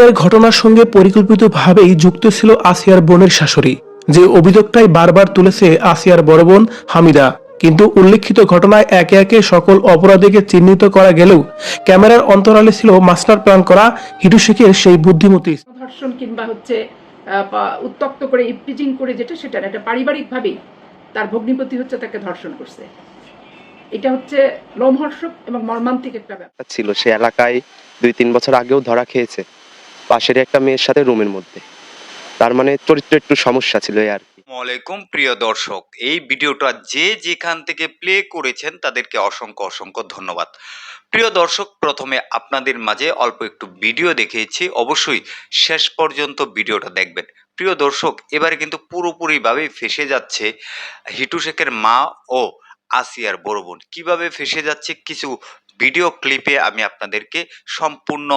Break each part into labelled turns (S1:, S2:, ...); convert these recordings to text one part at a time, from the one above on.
S1: আসিয়ার ঘটনার সঙ্গে পরিকল্পিতভাবেই যুক্ত ছিল আসিয়ার বোনের শাশুড়ি যে অভিযোগটাই বারবার তুলেছে আসিয়ার বড় বোন হামিদা। কিন্তু উল্লেখিত ঘটনায় একে একে সকল অপরাধীকে চিহ্নিত করা গেলেও ক্যামেরার অন্তরালে ছিল মাস্টার প্ল্যান করা হিটু শেখের সেই বুদ্ধিমতী।
S2: ধর্ষণ কিংবা হচ্ছে উত্তক্ত করে ইপটিজিং করে যেটা সেটা একটা এটা পারিবারিকভাবেই তার ভগ্নিপতি হচ্ছে তাকে ধর্ষণ করছে। এটা হচ্ছে লোমহর্ষক এবং মর্মান্তিক একটা ব্যাপার।
S3: ছিল সে এলাকায় দুই তিন বছর আগেও ধরা খেয়েছে। পাশের একটা মেয়ের সাথে রুমের মধ্যে। তার মানে চরিত্র একটু সমস্যা ছিল আর কি।
S4: আসসালামাইকুম প্রিয় দর্শক। এই ভিডিওটা যে যেখান থেকে প্লে করেছেন, তাদেরকে অসংখ্য অসংখ্য ধন্যবাদ। প্রিয় দর্শক, প্রথমে আপনাদের মাঝে অল্প একটু ভিডিও দেখিয়েছি। অবশ্যই শেষ পর্যন্ত ভিডিওটা দেখবেন। প্রিয় দর্শক, এবারে কিন্তু পুরোপুরিভাবে ফেসে যাচ্ছে হিটু শেখের মা ও আসিয়ার বড় বোন। কীভাবে ফেসে যাচ্ছে, কিছু ভিডিও ক্লিপে আমি আপনাদেরকে সম্পূর্ণ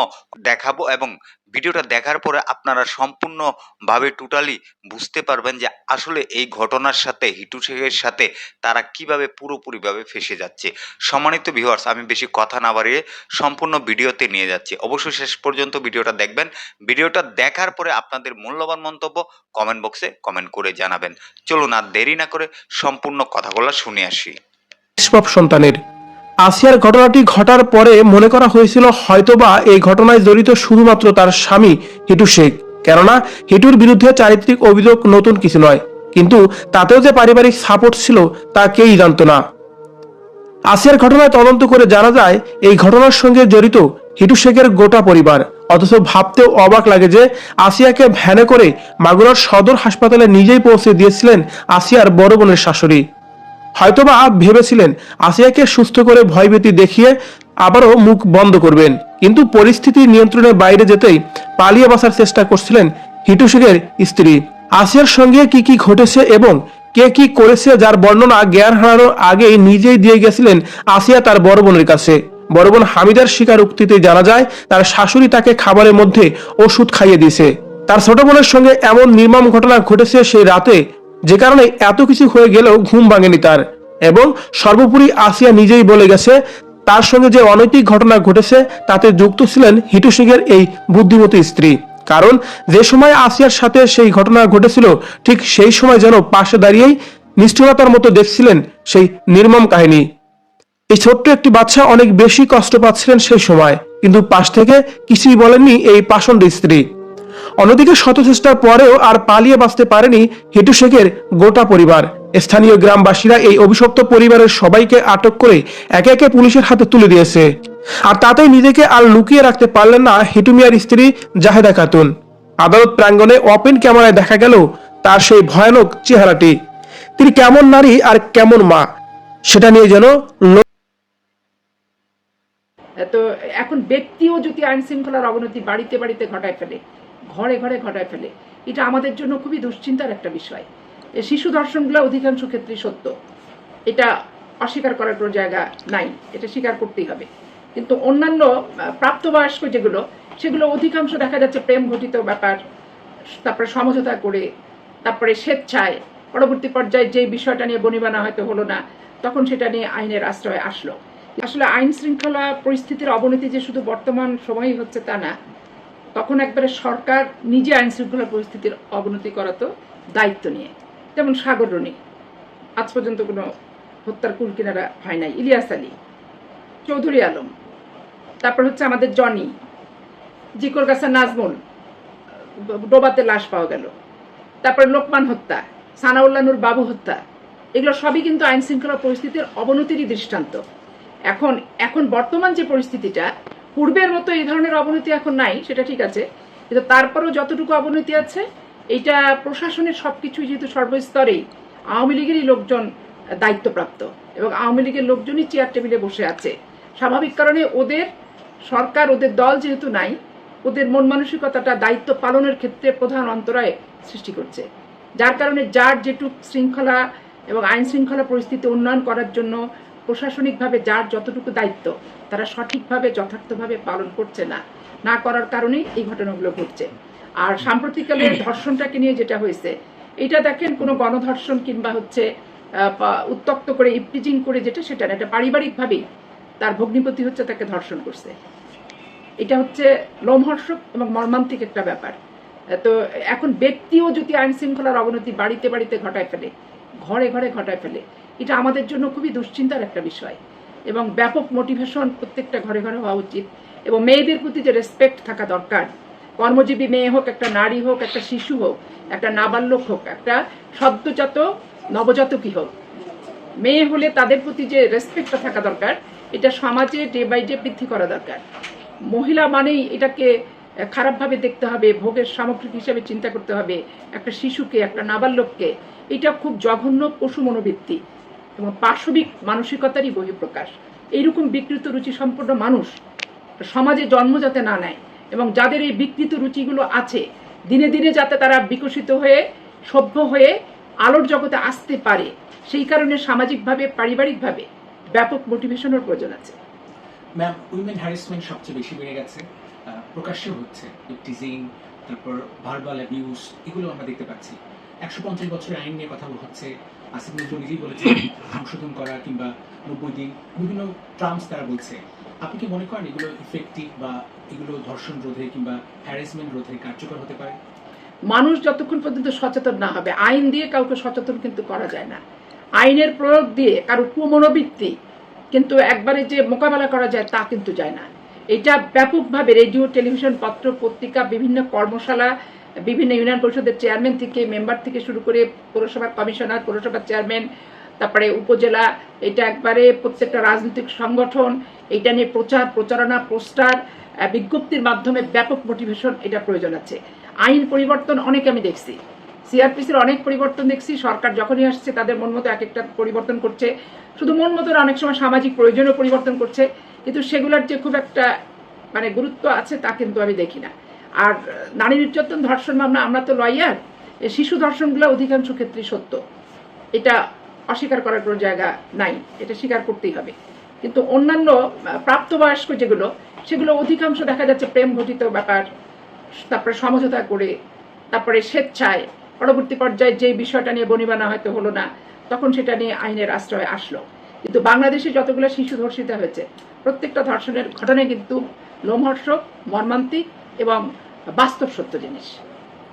S4: দেখাবো এবং ভিডিওটা দেখার পরে আপনারা সম্পূর্ণভাবে টোটালি বুঝতে পারবেন যে আসলে এই ঘটনার সাথে হিটু শেখের সাথে তারা কীভাবে পুরোপুরিভাবে ফেসে যাচ্ছে। সম্মানিত ভিউয়ার্স আমি বেশি কথা না বাড়িয়ে সম্পূর্ণ ভিডিওতে নিয়ে যাচ্ছি। অবশ্যই শেষ পর্যন্ত ভিডিওটা দেখবেন। ভিডিওটা দেখার পরে আপনাদের মূল্যবান মন্তব্য কমেন্ট বক্সে কমেন্ট করে জানাবেন। চলুন আর দেরি না করে সম্পূর্ণ কথাগুলো শুনে আসি।
S1: সন্তানের আসিয়ার ঘটনাটি ঘটার পরে মনে করা হয়েছিল হয়তোবা এই ঘটনায় জড়িত শুধুমাত্র তার স্বামী হিটু শেখ। কেননা, হিটুর বিরুদ্ধে চারিত্রিক অভিযোগ নতুন কিছু নয়, কিন্তু তাতেও যে পারিবারিক সাপোর্ট ছিল তা কেউই জানত না। আসিয়ার ঘটনায় তদন্ত করে জানা যায়, এই ঘটনার সঙ্গে জড়িত হিটু শেখের গোটা পরিবার। অথচ ভাবতেও অবাক লাগে যে আসিয়াকে ভ্যানে করে মাগুরার সদর হাসপাতালে নিজেই পৌঁছে দিয়েছিলেন আসিয়ার বড় বোনের শাশুড়ি। হয়তোবা ভেবেছিলেন আসিয়াকে সুস্থ করে ভয়ভীতি দেখিয়ে আবারও মুখ বন্ধ করবেন। কিন্তু পরিস্থিতি নিয়ন্ত্রণের বাইরে যেতেই পালিয়ে বাসার চেষ্টা করছিলেন হিটু স্ত্রী। আসিয়ার সঙ্গে কি কি ঘটেছে এবং কে কি করেছে যার বর্ণনা জ্ঞান হারানোর আগেই নিজেই দিয়ে গেছিলেন আসিয়া তার বড় বোনের কাছে। বড় বোন হামিদার উক্তিতে জানা যায়, তার শাশুড়ি তাকে খাবারের মধ্যে ওষুধ খাইয়ে দিয়েছে। তার ছোট বোনের সঙ্গে এমন নির্মম ঘটনা ঘটেছে সেই রাতে যে কারণে এত কিছু হয়ে গেলেও ঘুম ভাঙেনি তার। এবং সর্বোপরি আসিয়া নিজেই বলে গেছে, তার সঙ্গে যে অনৈতিক ঘটনা ঘটেছে, তাতে যুক্ত ছিলেন হিটু সিংয়ের এই বুদ্ধিমতী স্ত্রী। কারণ যে সময় আসিয়ার সাথে সেই ঘটনা ঘটেছিল, ঠিক সেই সময় যেন পাশে দাঁড়িয়েই নিষ্ঠুরতার মতো দেখছিলেন সেই নির্মম কাহিনী। এই ছোট্ট একটি বাচ্চা অনেক বেশি কষ্ট পাচ্ছিলেন সেই সময়, কিন্তু পাশ থেকে কিছুই বলেননি এই পাষণ্ড স্ত্রী। অন্যদিকে শত চেষ্টার পরেও আর পালিয়ে বাঁচতে পারেনি হিটু শেখের গোটা পরিবার। স্থানীয় গ্রামবাসীরা এই অভিশপ্ত পরিবারের সবাইকে আটক করে একে একে পুলিশের হাতে তুলে দিয়েছে। আর তাতেই নিজেকে আর লুকিয়ে রাখতে পারলেন না হিটু মিয়ার স্ত্রী জাহেদা খাতুন। আদালত প্রাঙ্গণে ওপেন ক্যামেরায় দেখা গেল তার সেই ভয়ানক চেহারাটি। তিনি কেমন নারী আর কেমন মা, সেটা নিয়ে যেন
S2: তো এখন ব্যক্তিও যদি আইন শৃঙ্খলার অবনতি বাড়িতে বাড়িতে ঘটায় ফেলে ঘরে ঘরে ঘটায় ফেলে। এটা আমাদের জন্য খুবই দুশ্চিন্তার একটা বিষয়। শিশু ধর্ষণগুলো অধিকাংশ ক্ষেত্রে সত্য। এটা অস্বীকার করার কোনো জায়গা নাই। এটা স্বীকার করতেই হবে। কিন্তু অন্যান্য প্রাপ্তবয়স্ক যেগুলো, সেগুলো অধিকাংশ দেখা যাচ্ছে প্রেম ঘটিত ব্যাপার, তারপরে সমঝোতা করে, তারপরে স্বেচ্ছায়, পরবর্তী পর্যায়ে যে বিষয়টা নিয়ে বনিবানা হয়তো হলো না, তখন সেটা নিয়ে আইনের আশ্রয় আসলো। আসলে আইন শৃঙ্খলা পরিস্থিতির অবনতি যে শুধু বর্তমান সময়ই হচ্ছে তা না একবারে সরকার নিজে আইন শৃঙ্খলা পরিস্থিতির অবনতি করা তো দায়িত্ব নিয়ে। যেমন সাগর রনি, আজ পর্যন্ত কোনো হত্যার কুল কিনারা হয় নাই। ইলিয়াস আলী, চৌধুরী আলম, তারপর হচ্ছে আমাদের জনি, জিকর গাছা নাজমুল, ডোবাতে লাশ পাওয়া গেল। তারপরে লোকমান হত্যা সানাউল্লানুর বাবু হত্যা, এগুলো সবই কিন্তু আইন শৃঙ্খলা পরিস্থিতির অবনতিরই দৃষ্টান্ত। এখন এখন বর্তমান যে পরিস্থিতিটা পূর্বের মতো এই ধরনের অবনতি এখন নাই, সেটা ঠিক আছে। কিন্তু তারপরেও যতটুকু অবনতি আছে, এইটা প্রশাসনের সব কিছুই যেহেতু সর্বস্তরেই, আওয়ামী লীগেরই লোকজন দায়িত্বপ্রাপ্ত এবং আওয়ামী লীগের লোকজনই চেয়ার টেবিলে বসে আছে। স্বাভাবিক কারণে ওদের সরকার, ওদের দল যেহেতু নাই, ওদের মন মানসিকতাটা দায়িত্ব পালনের ক্ষেত্রে প্রধান অন্তরায় সৃষ্টি করছে। যার কারণে যার যেটুক শৃঙ্খলা এবং আইন শৃঙ্খলা পরিস্থিতি উন্নয়ন করার জন্য প্রশাসনিকভাবে যার যতটুকু দায়িত্ব, তারা সঠিকভাবে, যথার্থভাবে পালন করছে না। না করার কারণেই এই ঘটনাগুলো ঘটছে। আর সাম্প্রতিককালে ধর্ষণটাকে নিয়ে যেটা হয়েছে, এটা দেখেন কোনো গণধর্ষণ কিংবা হচ্ছে উত্তক্ত করে, ইপটিজিং করে যেটা, সেটা না। এটা পারিবারিকভাবেই তার ভগ্নিপতি হচ্ছে তাকে ধর্ষণ করছে। এটা হচ্ছে লোমহর্ষক এবং মর্মান্তিক একটা ব্যাপার। তো এখন ব্যক্তিও যদি আইন শৃঙ্খলার অবনতি বাড়িতে বাড়িতে ঘটায় ফেলে, ঘরে ঘরে ঘটায় ফেলে এটা আমাদের জন্য খুবই দুশ্চিন্তার একটা বিষয়। এবং ব্যাপক মোটিভেশন প্রত্যেকটা ঘরে ঘরে হওয়া উচিত। এবং মেয়েদের প্রতি যে রেসপেক্ট থাকা দরকার, কর্মজীবী মেয়ে হোক, একটা নারী হোক, একটা শিশু হোক, একটা নাবালক হোক, একটা সদ্যজাত, নবজাতকই হোক, মেয়ে হলে তাদের প্রতি যে রেসপেক্টটা থাকা দরকার, এটা সমাজে ডে বাই ডে বৃদ্ধি করা দরকার। মহিলা মানেই এটাকে খারাপভাবে দেখতে হবে, ভোগের সামগ্রিক হিসেবে চিন্তা করতে হবে, একটা শিশুকে, একটা নাবালককে। এটা খুব জঘন্য পশু মনোবৃত্তি। এবং পাশবিক মানসিকতারই বহিঃপ্রকাশ। এইরকম বিকৃত রুচি সম্পন্ন মানুষ সমাজে জন্ম যাতে না নেয় এবং যাদের এই বিকৃত রুচিগুলো আছে, দিনে দিনে যাতে তারা বিকশিত হয়ে, সভ্য হয়ে আলোর জগতে আসতে পারে, সেই কারণে সামাজিকভাবে, পারিবারিকভাবে ব্যাপক মোটিভেশনের প্রয়োজন আছে।
S5: ম্যাম উইমেন হ্যারাসমেন্ট সবচেয়ে বেশি বেড়ে গেছে প্রকাশ্যে হচ্ছে। টিজিং তারপর ভার্বাল অ্যাবিউজ এগুলো আমরা দেখতে পাচ্ছি। একশো পঞ্চাশ বছরের আইন নিয়ে কথা হচ্ছে আসিফ নজরুল নিজেই বলেছে সংশোধন করা কিংবা নব্বই দিন, বিভিন্ন তারা বলছে। আপনি কি মনে করেন এগুলো ইফেক্টিভ বা এগুলো ধর্ষণ রোধে কিংবা হ্যারাসমেন্ট রোধে কার্যকর হতে পারে?
S2: মানুষ যতক্ষণ পর্যন্ত সচেতন না হবে, আইন দিয়ে কাউকে সচেতন কিন্তু করা যায় না। আইনের প্রয়োগ দিয়ে কারও কুমনোবৃত্তি কিন্তু একবারে যে মোকাবেলা করা যায় তা কিন্তু যায় না। এটা ব্যাপকভাবে রেডিও টেলিভিশন পত্র, পত্রিকা, বিভিন্ন কর্মশালা বিভিন্ন ইউনিয়ন পরিষদের চেয়ারম্যান থেকে, মেম্বার থেকে শুরু করে পৌরসভার কমিশনার পৌরসভার চেয়ারম্যান, তারপরে উপজেলা, এটা একবারে প্রত্যেকটা রাজনৈতিক সংগঠন, এটা নিয়ে প্রচার, প্রচারণা, পোস্টার বিজ্ঞপ্তির মাধ্যমে ব্যাপক মোটিভেশন এটা প্রয়োজন আছে। আইন পরিবর্তন অনেক আমি দেখছি। সিআরপিসির অনেক পরিবর্তন দেখছি, সরকার যখনই আসছে তাদের মন মতো এক একটা পরিবর্তন করছে। শুধু মন মতো অনেক সময় সামাজিক প্রয়োজনও পরিবর্তন করছে। কিন্তু সেগুলোর যে খুব একটা মানে গুরুত্ব আছে তা কিন্তু আমি দেখি না। আর নারী নির্যাতন ধর্ষণ মামলা, আমরা তো লয়ার শিশু ধর্ষণগুলো অধিকাংশ ক্ষেত্রেই সত্য। এটা অস্বীকার করার কোনো জায়গা নাই, এটা স্বীকার করতেই হবে। কিন্তু অন্যান্য প্রাপ্তবয়স্ক যেগুলো, সেগুলো অধিকাংশ দেখা যাচ্ছে প্রেম ঘটিত ব্যাপার, তারপরে সমঝোতা করে, তারপরে স্বেচ্ছায়, পরবর্তী পর্যায়ে যে বিষয়টা নিয়ে বনিবানা হয়তো হলো না, তখন সেটা নিয়ে আইনের আশ্রয় আসলো। কিন্তু বাংলাদেশে যতগুলো শিশু ধর্ষিত হয়েছে, প্রত্যেকটা ধর্ষণের ঘটনায় কিন্তু লোমহর্ষক, মর্মান্তিক এবং বাস্তব সত্য জিনিস।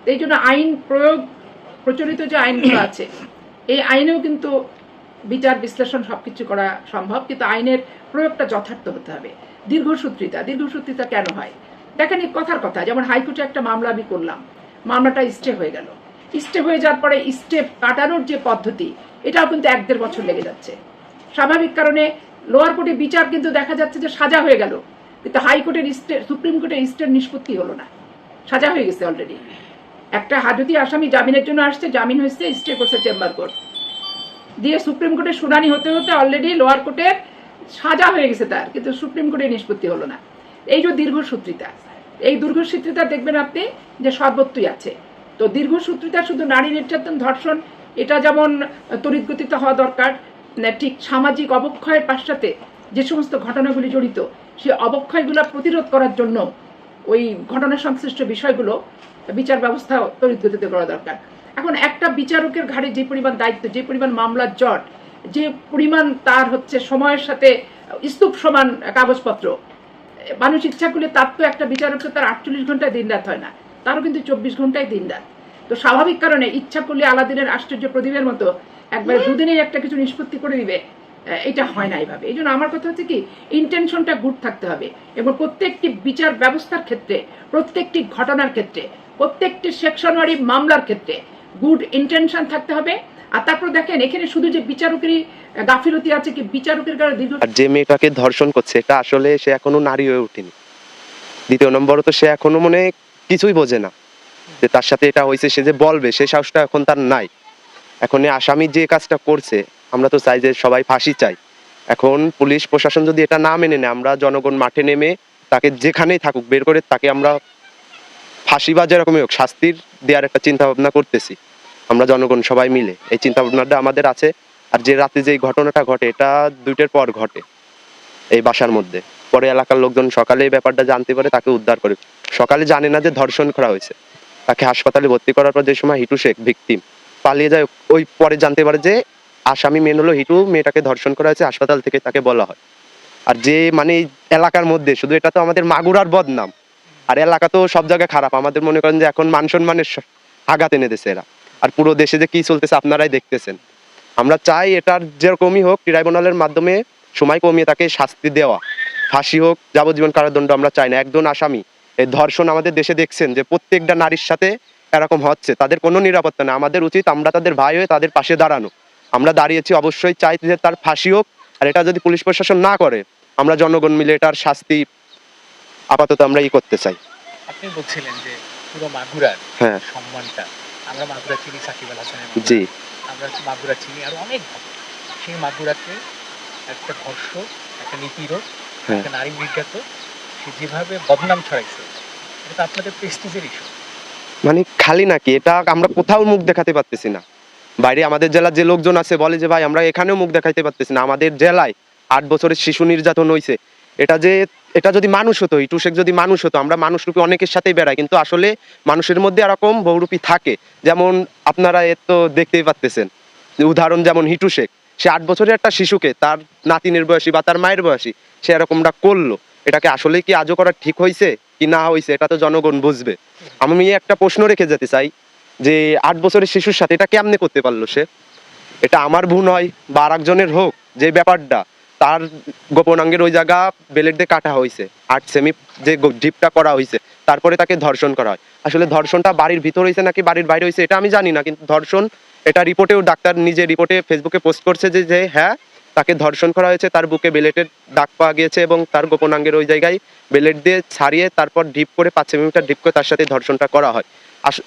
S2: এই জন্য আইন প্রয়োগ, প্রচলিত যে আইনগুলো আছে, এই আইনেও কিন্তু বিচার, বিশ্লেষণ সবকিছু করা সম্ভব, কিন্তু আইনের প্রয়োগটা যথার্থ হতে হবে। দীর্ঘসূত্রিতা দীর্ঘসূত্রিতা কেন হয়? দেখেন এই কথার কথা, যেমন হাইকোর্টে একটা মামলা আমি করলাম, মামলাটা স্টে হয়ে গেল। স্টে হয়ে যাওয়ার পরে স্টেপ কাটানোর যে পদ্ধতি, এটাও কিন্তু এক দেড় বছর লেগে যাচ্ছে। স্বাভাবিক কারণে লোয়ার কোর্টে বিচার কিন্তু দেখা যাচ্ছে যে সাজা হয়ে গেল। কিন্তু হাইকোর্টের স্টে সুপ্রিম কোর্টের স্টের নিষ্পত্তি হলো না। সাজা হয়ে গেছে অলরেডি একটা হাজতি আসামি জামিনের জন্য আসছে, জামিন হয়েছে, স্টে করছে চেম্বার কোর্ট। দিয়ে সুপ্রিম কোর্টে শুনানি হতে হতে অলরেডি লোয়ার কোর্টের সাজা হয়ে গেছে তার, কিন্তু সুপ্রিম কোর্টে নিষ্পত্তি হলো না। এই যে দীর্ঘসূত্রিতা এই দীর্ঘসূত্রিতা দেখবেন আপনি যে সর্বত্রই আছে। তো দীর্ঘসূত্রিতা শুধু নারী নির্যাতন, ধর্ষণ, এটা যেমন তড়িৎগতিতে হওয়া দরকার ঠিক সামাজিক অবক্ষয়ের পাশ্চাতে যে সমস্ত ঘটনাগুলি জড়িত সেই অবক্ষয়গুলো প্রতিরোধ করার জন্য ওই ঘটনা সংশ্লিষ্ট বিষয়গুলো বিচার ব্যবস্থা তড়িৎগতিতে করা দরকার। এখন একটা বিচারকের ঘাড়ে যে পরিমাণ দায়িত্ব যে পরিমাণ মামলার জট যে পরিমাণ তার হচ্ছে সময়ের সাথে স্তূপ সমান কাগজপত্র মানুষ ইচ্ছা করলে তার তো একটা বিচারকের তার আটচল্লিশ ঘন্টায় দিন রাত হয় না তারও কিন্তু চব্বিশ ঘন্টায় দিন রাত। তো স্বাভাবিক কারণে ইচ্ছা করলে আলাদিনের আশ্চর্য প্রদীপের মতো একবারে দুদিনেই একটা কিছু নিষ্পত্তি করে দিবে। এটা হয় না এইভাবে। এই জন্য আমার কথা হচ্ছে কি ইন্টেনশনটা গুড থাকতে হবে। এবং প্রত্যেকটি বিচার ব্যবস্থার ক্ষেত্রে, প্রত্যেকটি ঘটনার ক্ষেত্রে, প্রত্যেকটি সেকশনারি মামলার ক্ষেত্রে গুড ইন্টেনশন থাকতে হবে। আর তারপর দেখেন, এখানে শুধু যে বিচারকেরই গাফিলতি আছে কি, বিচারকের কারণে দীর্ঘ
S3: যে মেয়েটাকে ধর্ষণ করছে, এটা আসলে সে এখনও নারী হয়ে ওঠেনি। দ্বিতীয় নম্বর তো সে এখনও মনে কিছুই বোঝে না। যে তার সাথে এটা হয়েছে, সে যে বলবে, সে সাহসটা এখন তার নাই। এখন আসামি যে কাজটা করছে আমরা তো চাই যে সবাই ফাঁসি চাই। এখন পুলিশ, প্রশাসন যদি এটা না মেনে নেয়, আমরা জনগণ মাঠে নেমে তাকে যেখানেই থাকুক বের করে তাকে আমরা ফাঁসি বা যেরকমই হোক শাস্তির দেওয়ার একটা চিন্তা ভাবনা করতেছি। আমরা জনগণ সবাই মিলে। এই চিন্তা ভাবনাটা আমাদের আছে। আর যে রাতে যে ঘটনাটা ঘটে, এটা দুইটার পর ঘটে এই বাসার মধ্যে। পরে এলাকার লোকজন সকালে এই ব্যাপারটা জানতে পারে, তাকে উদ্ধার করে। সকালে জানে না যে ধর্ষণ করা হয়েছে। তাকে হাসপাতালে ভর্তি করার পর যে সময় হিটু শেখ ভিকটিম পালিয়ে যায়, ওই পরে জানতে পারে যে আসামি মেন হলো হিটু মেয়েটাকে ধর্ষণ করা হয়েছে, হাসপাতাল থেকে তাকে বলা হয়। আর যে মানে এলাকার মধ্যে, শুধু এটা তো আমাদের মাগুরার বদনাম। আর এলাকা তো সব জায়গায় খারাপ। আমাদের মনে করেন যে এখন মান সম্মানের আঘাত এনে দিছে এরা। আর পুরো দেশে যে কি চলতেছে আপনারাই দেখতেছেন। আমরা চাই এটার যেরকমই হোক, ট্রাইব্যুনালের মাধ্যমে সময় কমিয়ে তাকে শাস্তি দেওয়া। ফাঁসি হোক, যাবজ্জীবন কারাদণ্ড আমরা চাই না। একজন আসামি, এই ধর্ষণ আমাদের দেশে দেখছেন যে প্রত্যেকটা নারীর সাথে এরকম হচ্ছে। তাদের কোনো নিরাপত্তা নেই। আমাদের উচিত আমরা তাদের ভাই হয়ে তাদের পাশে দাঁড়ানো। আমরা দাঁড়িয়েছি অবশ্যই চাই যে তার ফাঁসি হোক আর এটা যদি পুলিশ প্রশাসন না করে আমরা জনগণ মিলে এটার শাস্তি আপাতত আমরা ই করতে চাই।
S5: আপনি বলছিলেন যে পুরো মাগুরার
S3: হ্যাঁ।
S5: সম্মানটা আমরা মাগুরা চিনি সাকিব আল হাসানের
S3: জি।
S5: আমরা মাগুরা চিনি আর অনেক সেই মাগুরাকে একটা একটা নিপীড়ক
S3: হ্যাঁ।
S5: একটা নারী নির্যাতক সে যেভাবে বদনাম ছড়াইছে এটা তো আপনাদের প্রেস্টিজের ইস্যু
S3: মানে খালি নাকি? এটা আমরা কোথাও মুখ দেখাতে পারতেছি না। বাইরে আমাদের জেলার যে লোকজন আছে বলে যে, ভাই, আমরা এখানেও মুখ দেখাইতে পারতেছি না। আমাদের জেলায় আট বছরের শিশু নির্যাতন হয়েছে এটা যে, এটা যদি মানুষ হতো, ইটু শেখ যদি মানুষ হতো, আমরা মানুষ রূপী অনেকের সাথেই বেড়াই। কিন্তু আসলে মানুষের মধ্যে এরকম বহুরূপী থাকে। যেমন আপনারা এর তো দেখতেই পারতেছেন। উদাহরণ যেমন হিটু শেখ। সে আট বছরের একটা শিশুকে, তার নাতিনের বয়সী বা তার মায়ের বয়সী, সে এরকমটা করল। এটাকে আসলে কি আজও করা ঠিক হয়েছে কি না হয়েছে এটা তো জনগণ বুঝবে। আমি একটা প্রশ্ন রেখে যেতে চাই। যে আট বছরের শিশুর সাথে এটা কেমনে করতে পারল সে? এটা আমার ভুল হয় বা আর একজনের হোক, যে ব্যাপারটা, তার গোপনাঙ্গের ওই জায়গা বেলেট দিয়ে কাটা হয়েছে, আট সেমি যে ডিপটা করা হয়েছে, তারপরে তাকে ধর্ষণ করা হয়। আসলে ধর্ষণটা বাড়ির ভিতর হয়েছে নাকি বাড়ির বাইরে হয়েছে, এটা আমি জানি না, কিন্তু ধর্ষণ, এটা রিপোর্টেও ডাক্তার নিজে রিপোর্টে, ফেসবুকে পোস্ট করছে যে হ্যাঁ তাকে ধর্ষণ করা হয়েছে তার বুকে বেলেটের দাগ পাওয়া গিয়েছে এবং তার গোপনাঙ্গের ওই জায়গায় বেলেট দিয়ে ছাড়িয়ে তারপর ডিপ করে পাঁচ সেমিটার ডিপ করে তার সাথে ধর্ষণটা করা হয়।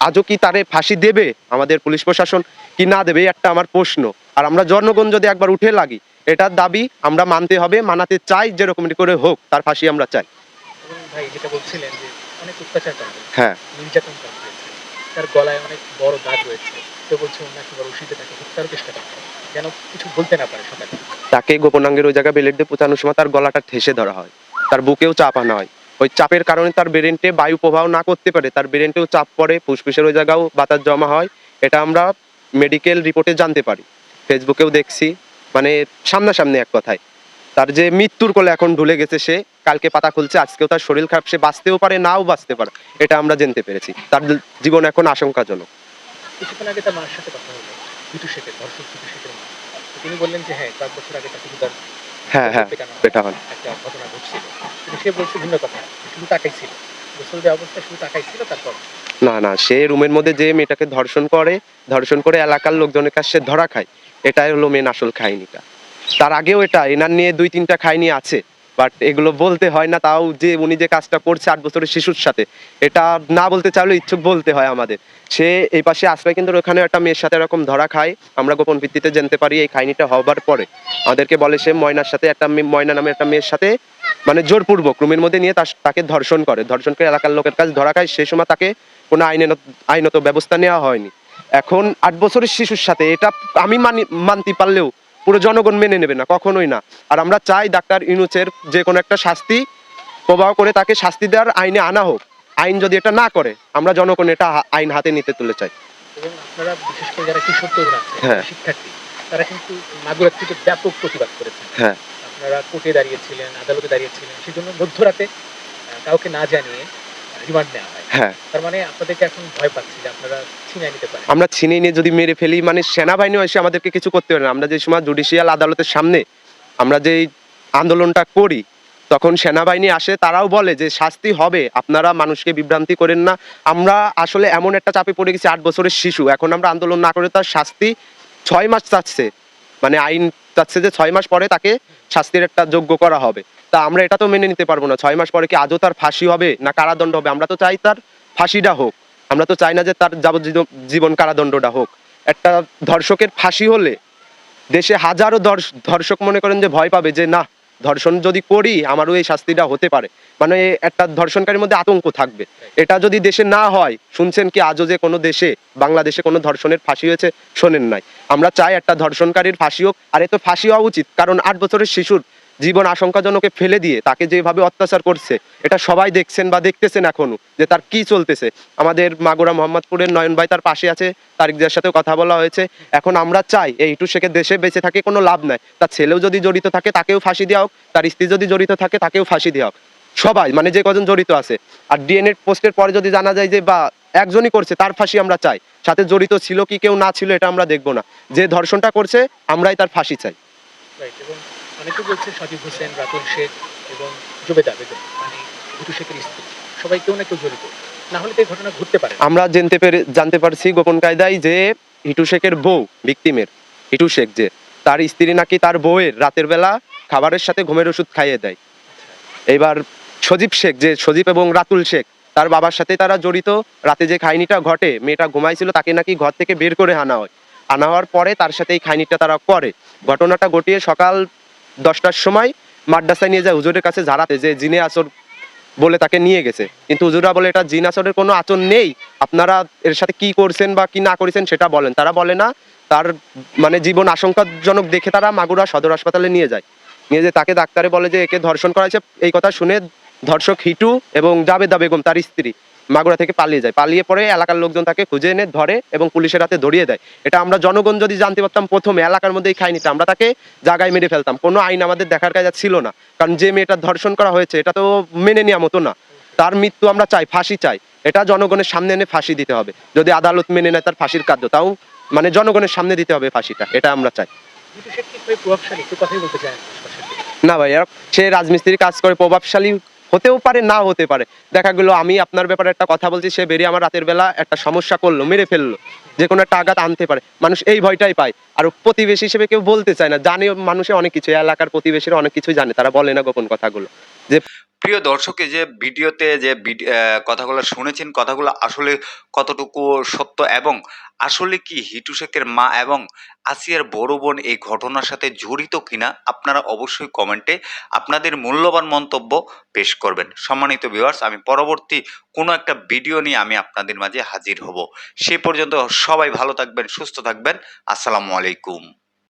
S3: আজও কি তারে ফাঁসি দেবে আমাদের পুলিশ প্রশাসন? কি না দেবে? একটা আমার প্রশ্ন। আর আমরা জনগণ যদি একবার উঠে লাগি এটার দাবি আমরা মানতে হবে মানাতে চাই যেরকম করে হোক তার ফাঁসি আমরা চাই।
S5: ভাই যেটা বলছিলেন যে অনেক অত্যাচার
S3: হ্যাঁ।
S5: নির্যাতন তার গলায় অনেক বড় দাগ রয়েছে। বলছে তাকে হত্যার চেষ্টা করা হয়। যেন কিছু বলতে না পারে সকালে
S3: তাকে গোপনাঙ্গের ওই জায়গায় বেলেট দিয়ে পোচানোর সময় তার গলাটা ঠেসে ধরা হয়। তার বুকেও চাপ আনা হয় ওই চাপের কারণে তার ব্রেনটে বায়ু প্রবাহ না করতে পারে। তার ব্রেনটেও চাপ পড়ে ফুসফুসের ওই জায়গাও বাতাস জমা হয়। এটা আমরা মেডিকেল রিপোর্টে জানতে পারি। ফেসবুকেও দেখছি মানে সামনাসামনি এক কথায়। তার যে মৃত্যুর কোলে এখন ঢুলে গেছে সে কালকে পাতা খুলছে আজকেও তার শরীর খারাপ সে বাঁচতেও পারে নাও বাঁচতে পারে। এটা আমরা জানতে পেরেছি। তার জীবন এখন আশঙ্কাজনক।
S5: কিছুক্ষণ আগে তার মার সাথে কথা হলো। বিটু শেখের ধর্ষক বিটু শেখের তিনি বললেন যে হ্যাঁ কয়েক বছর আগে তাকে তার
S3: হ্যাঁ হ্যাঁ হল
S5: একটা ঘটনা ঘটছিল। কিন্তু সে বলছে ভিন্ন কথা শুধু তাকাই ছিল। গোসল দেওয়া শুধু তাকাই ছিল তারপর
S3: না না সে রুমের মধ্যে যে মেয়েটাকে ধর্ষণ করে ধর্ষণ করে এলাকার লোকজনের কাছে ধরা খায়। এটাই হলো মেন আসল খাইনিটা তার আগেও এটা এনার নিয়ে দুই তিনটা খাইনি আছে। বাট এগুলো বলতে হয় না, তাও যে উনি যে কাজটা করছে আট বছরের শিশুর সাথে, এটা না বলতে চাইলেও ইচ্ছুক বলতে হয় আমাদের। সে এই পাশে আশ্রয় কিন্তু ওখানে একটা মেয়ের সাথে এরকম ধরা খায়, আমরা গোপন ভিত্তিতে জানতে পারি এই কাহিনীটা হবার পরে। আমাদেরকে বলে সে ময়নার সাথে একটা ময়না নামে একটা মেয়ের সাথে মানে জোরপূর্বক রুমের মধ্যে নিয়ে তাকে ধর্ষণ করে। ধর্ষণ করে এলাকার লোকের কাছে ধরা খায়, সেই সময় তাকে কোনো আইনে আইনত ব্যবস্থা নেওয়া হয়নি। এখন আট বছরের শিশুর সাথে, এটা আমি মানি মানতে পারলেও পুরো জনগণ মেনে নেবে না কখনোই না। আর আমরা চাই ডাক্তার ইউনুসের যে কোনো একটা শাস্তি প্রবাহ করে তাকে শাস্তি দেওয়ার আইনে আনা হোক। আইন যদি এটা না করে আমরা জনগণ এটা আইন হাতে নিতে তুলে চাই।
S5: আপনারা বিশেষ করে যারা কিশোর তরুণ আছে
S3: হ্যাঁ।
S5: শিক্ষার্থী তারা কিন্তু মাগুরার থেকে ব্যাপক প্রতিবাদ করেছেন।
S3: হ্যাঁ।
S5: আপনারা কোর্টে দাঁড়িয়েছিলেন আদালতে দাঁড়িয়েছিলেন সেজন্য মধ্যরাতে কাউকে না জানিয়ে রিমান্ড নেওয়া হয়।
S3: হ্যাঁ।
S5: তার মানে আপনাদেরকে এখন ভয় পাচ্ছি যে আপনারা ছিনাই নিতে পারেন।
S3: আমরা ছিনিয়ে নিয়ে যদি মেরে ফেলি মানে সেনাবাহিনী এসে আমাদেরকে কিছু করতে পারে না। আমরা যে সময় জুডিশিয়াল আদালতের সামনে আমরা যে আন্দোলনটা করি তখন সেনাবাহিনী আসে তারাও বলে যে শাস্তি হবে আপনারা মানুষকে বিভ্রান্তি করেন না। আমরা আসলে এমন একটা চাপে পড়ে গেছি আট বছরের শিশু। এখন আমরা আন্দোলন না করে তার শাস্তি ছয় মাস চাচ্ছে মানে আইন চাচ্ছে যে ছয় মাস পরে তাকে শাস্তির একটা যোগ্য করা হবে। তা আমরা এটা তো মেনে নিতে পারব না। ছয় মাস পরে কি আজও তার ফাঁসি হবে না কারাদণ্ড হবে? আমরা তো চাই তার ফাঁসিটা হোক। আমরা তো চাই না যে তার যাবজ্জীবন জীবন কারাদণ্ডটা হোক। একটা ধর্ষকের ফাঁসি হলে দেশে হাজারো ধর্ষক মনে করেন যে ভয় পাবে যে, না ধর্ষণ যদি করি, আমারও এই শাস্তিটা হতে পারে। মানে একটা ধর্ষণকারীর মধ্যে আতঙ্ক থাকবে। এটা যদি দেশে না হয়, শুনছেন কি আজও যে কোনো দেশে, বাংলাদেশে কোনো ধর্ষণের ফাঁসি হয়েছে, শোনেন নাই। আমরা চাই একটা ধর্ষণকারীর ফাঁসি হোক, আর এ তো ফাঁসি হওয়া উচিত, কারণ আট বছরের শিশুর জীবন আশঙ্কাজনকে ফেলে দিয়ে তাকে যেভাবে অত্যাচার করছে, এটা সবাই দেখছেন বা দেখতেছেন এখনও যে তার কি চলতেছে। আমাদের মাগুরা মোহাম্মদপুরের নয়ন ভাই তার পাশে আছে তারিকদের সাথে কথা বলা হয়েছে। এখন আমরা চাই এই শেখের দেশে বেঁচে থাকে কোনো লাভ নাই। তার ছেলেও যদি জড়িত থাকে তাকেও ফাঁসি দেওয়া হোক, তার স্ত্রী যদি জড়িত থাকে তাকেও ফাঁসি দেওয়া হোক। সবাই মানে যে কজন জড়িত আছে। আর ডিএনএ পোস্টের পরে যদি জানা যায় যে বা একজনই করছে, তার ফাঁসি আমরা চাই। সাথে জড়িত ছিল কি কেউ না ছিল, এটা আমরা দেখব না। যে ধর্ষণটা করছে, আমরাই তার ফাঁসি চাই।
S5: অনেকে বলছে সাজিদ হোসেন, রাতুল শেখ এবং জুবেদা বেগম মানে ভুটু শেখের স্ত্রী। সবাই কেউ না কেউ জড়িত। না হলে তো এই ঘটনা ঘটতে পারে
S3: আমরা জানতে পেরে জানতে পারছি গোপন কায়দায় যে হিটু শেখের বউ, ভিকটিমের, হিটু শেখ যে, তার স্ত্রী নাকি তার বউয়ের রাতের বেলা খাবারের সাথে ঘুমের ওষুধ খাইয়ে দেয়। এবার সজীব শেখ যে, সজীব এবং রাতুল শেখ, তার বাবার সাথে তারা জড়িত, রাতে যে খাইনিটা ঘটে, মেয়েটা ঘুমাইছিল তাকে নাকি ঘর থেকে বের করে আনা হয়। আনা হওয়ার পরে তার সাথে এই খাইনিটা তারা করে। ঘটনাটা ঘটিয়ে সকাল দশটার সময় মাদ্রাসায় নিয়ে যায়। হুজুরের কাছে ঝাড়াতে যে জিনে আসর বলে তাকে নিয়ে গেছে। কিন্তু হুজুরা বলে, এটা জিন আসরের কোনো আচর নেই। আপনারা এর সাথে কি করছেন বা কি না করেছেন সেটা বলেন। তারা বলে না, তার মানে জীবন আশঙ্কাজনক দেখে তারা মাগুরা সদর হাসপাতালে নিয়ে যায়। নিয়ে যে তাকে ডাক্তারে বলে যে, একে ধর্ষণ করা হয়েছে। এই কথা শুনে ধর্ষক হিটু এবং জাবেদা বেগম, তার স্ত্রী মাগুরা থেকে পালিয়ে যায়। পালিয়ে পরে এলাকার লোকজন তাকে খুঁজে এনে ধরে এবং পুলিশের হাতে ধরিয়ে দেয়। এটা আমরা জনগণ যদি জানতে পারতাম প্রথমে এলাকার মধ্যেই খাই নিতাম আমরা তাকে জায়গায় মেরে ফেলতাম। কোনো আইন আমাদের দেখার কাজ ছিল না। কারণ যে মেয়েটার ধর্ষণ করা হয়েছে এটা তো মেনে নেওয়া মতো না। তার মৃত্যু আমরা চাই ফাঁসি চাই। এটা জনগণের সামনে এনে ফাঁসি দিতে হবে। যদি আদালত মেনে নেয় তার ফাঁসির কার্য। তাও মানে জনগণের সামনে দিতে হবে ফাঁসিটা। এটা আমরা চাই। না ভাইয়া সে রাজমিস্ত্রির কাজ করে প্রভাবশালী হতেও পারে না হতে পারে। দেখা গেলো, আমি আপনার ব্যাপারে একটা কথা বলছি, সে বেরিয়ে আমার রাতের বেলা একটা সমস্যা করল, মেরে ফেলল। যে কোনো একটা আঘাত আনতে পারে। মানুষ এই ভয়টাই পায়। আর প্রতিবেশী হিসেবে কেউ বলতে চায় না। জানে মানুষের অনেক কিছু, এলাকার প্রতিবেশীরা অনেক কিছুই জানে, তারা বলে না গোপন কথাগুলো।
S4: প্রিয় দর্শকে যে ভিডিওতে যে কথাগুলো শুনেছেন, কথাগুলো আসলে কতটুকু সত্য এবং আসলে কি হিটু শেখের মা এবং আসিয়ার বড় বোন এই ঘটনার সাথে জড়িত কিনা আপনারা অবশ্যই কমেন্টে আপনাদের মূল্যবান মন্তব্য পেশ করবেন। সম্মানিত ভিউয়ার্স আমি পরবর্তী কোনো একটা ভিডিও নিয়ে আমি আপনাদের মাঝে হাজির হব। সে পর্যন্ত সবাই ভালো থাকবেন, সুস্থ থাকবেন। আসসালামু আলাইকুম।